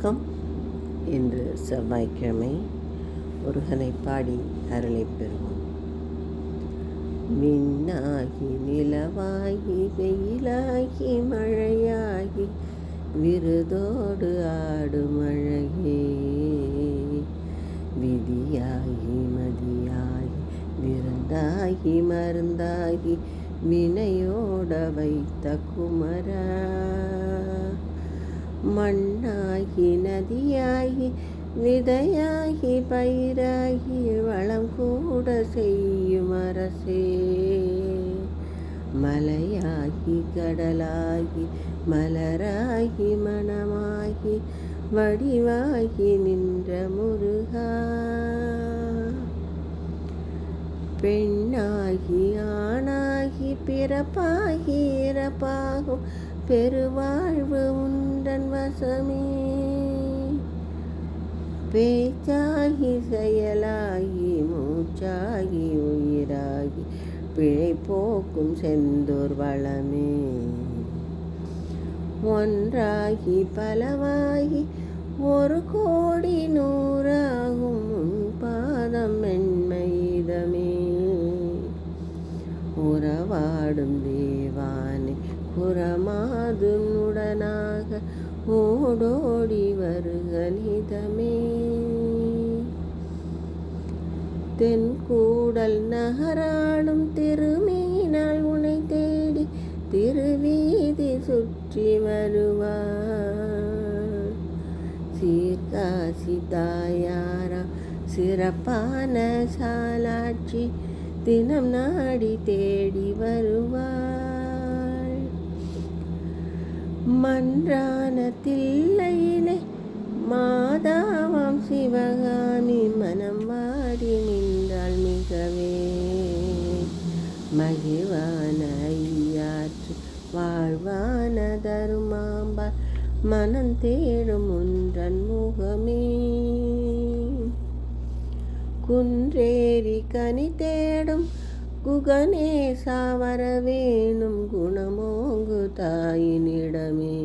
வணக்கம். இன்று செவ்வாய்க்கிழமை முருகனை பாடி அருளை பெறுவோம். மின்னாகி நிலவாகி வெயிலாகி மழையாகி விருதோடு ஆடும் அழகே விதியாகி மதியாகி விருந்தாகி மருந்தாகி வினையோட வைத்த குமரா. மண்ணாகி நதியாகி விதையாகி பயிராகி வளம் கூட செய்யும் அரசே. மலையாகி கடலாகி மலராகி மனமாகி வடிவாகி நின்ற முருகா. பெண்ணாகி ஆணாகி பிறப்பாகி இறப்பாகும் பெருவாழ்வு உன் பேச்சாகி செயலாகி மூச்சாகி உயிராகி பிழை போக்கும் செந்தூர் வளமே. ஒன்றாகி பலவாகி ஒரு கோடி நூறாகும் பாதம் மென்மைதமே உறவாடும் தேவானே குறமாதும் ஓடோடி வருகனிதமே தென்கூடல் நகராடும் திருமீனால் உனை தேடி திருவீதி சுற்றி வருவார். சீர்காசி தாயாரா சிறப்பான சாலாட்சி தினம் நாடி தேடி வருவார். மன்றான தில்லையிலே மாதாவாம் சிவகாமி மனம் வாடி நின்றாள் மிகவே. மகிழ்வான ஐயாற்று வாழ்வான தருமாம்பார் மனம் தேடும் ஒன்றன் முகமே. குன்றேறி கனி தேடும் குகனே வரவேணும் குணமோங்கு தாயினிடமே.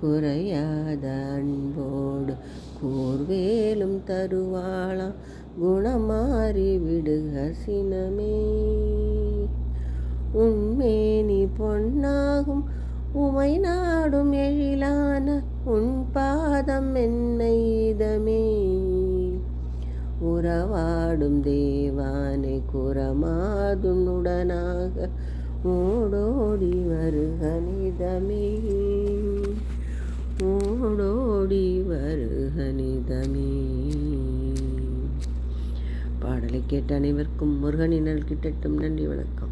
குறையாத அன்போடு கூர்வேலும் தருவாளாம் குணமாறி விடுக சினமே. உண்மேனி பொன்னாகும் உமை நாடும் எழிலான உன் பாதம் என்னை இதமே. உறவாடும் தேவானை குரமாதுனுடனாக ஓடோடி வருகனிதமே ஓடோடி வருகனிதமே பாடலை கேட்ட அனைவருக்கும் முருகனினால் கிட்டட்டும். நன்றி வணக்கம்.